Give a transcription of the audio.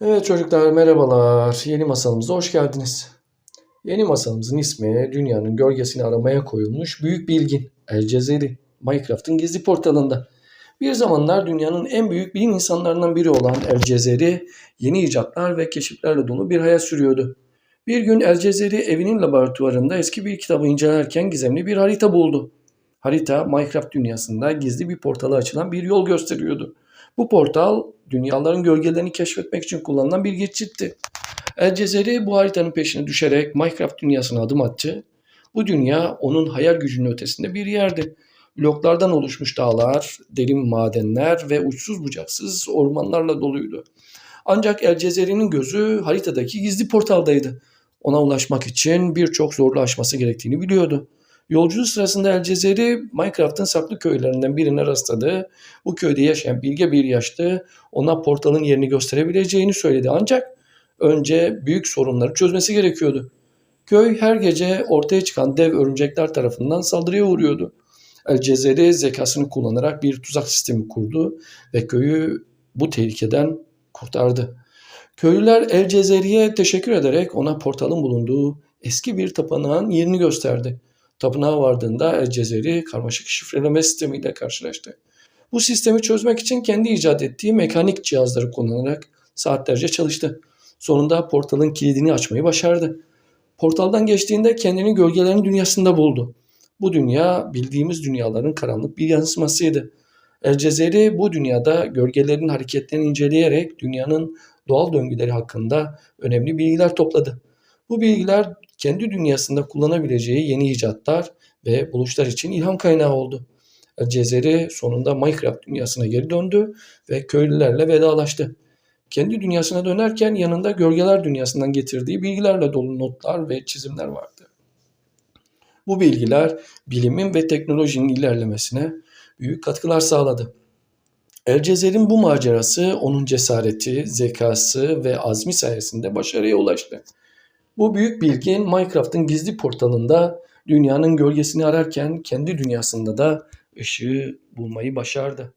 Evet çocuklar merhabalar. Yeni masalımıza hoş geldiniz. Yeni masalımızın ismi dünyanın gölgesini aramaya koyulmuş Büyük Bilgin El Cezeri Minecraft'ın gizli portalında. Bir zamanlar dünyanın en büyük bilim insanlarından biri olan El Cezeri yeni icatlar ve keşiflerle dolu bir hayat sürüyordu. Bir gün El Cezeri evinin laboratuvarında eski bir kitabı incelerken gizemli bir harita buldu. Harita Minecraft dünyasında gizli bir portala açılan bir yol gösteriyordu. Bu portal dünyaların gölgelerini keşfetmek için kullanılan bir geçitti. El Cezeri bu haritanın peşine düşerek Minecraft dünyasına adım attı. Bu dünya onun hayal gücünün ötesinde bir yerdi. Bloklardan oluşmuş dağlar, derin madenler ve uçsuz bucaksız ormanlarla doluydu. Ancak El Cezeri'nin gözü haritadaki gizli portaldaydı. Ona ulaşmak için birçok zorlu aşması gerektiğini biliyordu. Yolculuğu sırasında El Cezeri Minecraft'ın saklı köylerinden birine rastladı. Bu köyde yaşayan bilge bir yaşlı ona portalın yerini gösterebileceğini söyledi. Ancak önce büyük sorunları çözmesi gerekiyordu. Köy her gece ortaya çıkan dev örümcekler tarafından saldırıya uğruyordu. El Cezeri zekasını kullanarak bir tuzak sistemi kurdu ve köyü bu tehlikeden kurtardı. Köylüler El Cezeri'ye teşekkür ederek ona portalın bulunduğu eski bir tapınağın yerini gösterdi. Tapınağa vardığında El Cezeri karmaşık şifreleme sistemiyle karşılaştı. Bu sistemi çözmek için kendi icat ettiği mekanik cihazları kullanarak saatlerce çalıştı. Sonunda portalın kilidini açmayı başardı. Portaldan geçtiğinde kendini gölgelerin dünyasında buldu. Bu dünya bildiğimiz dünyaların karanlık bir yansımasıydı. El Cezeri bu dünyada gölgelerin hareketlerini inceleyerek dünyanın doğal döngüleri hakkında önemli bilgiler topladı. Bu bilgiler kendi dünyasında kullanabileceği yeni icatlar ve buluşlar için ilham kaynağı oldu. Cezeri sonunda Minecraft dünyasına geri döndü ve köylülerle vedalaştı. Kendi dünyasına dönerken yanında gölgeler dünyasından getirdiği bilgilerle dolu notlar ve çizimler vardı. Bu bilgiler bilimin ve teknolojinin ilerlemesine büyük katkılar sağladı. El Cezer'in bu macerası onun cesareti, zekası ve azmi sayesinde başarıya ulaştı. Bu büyük bilgin Minecraft'ın gizli portalında dünyanın gölgesini ararken kendi dünyasında da ışığı bulmayı başardı.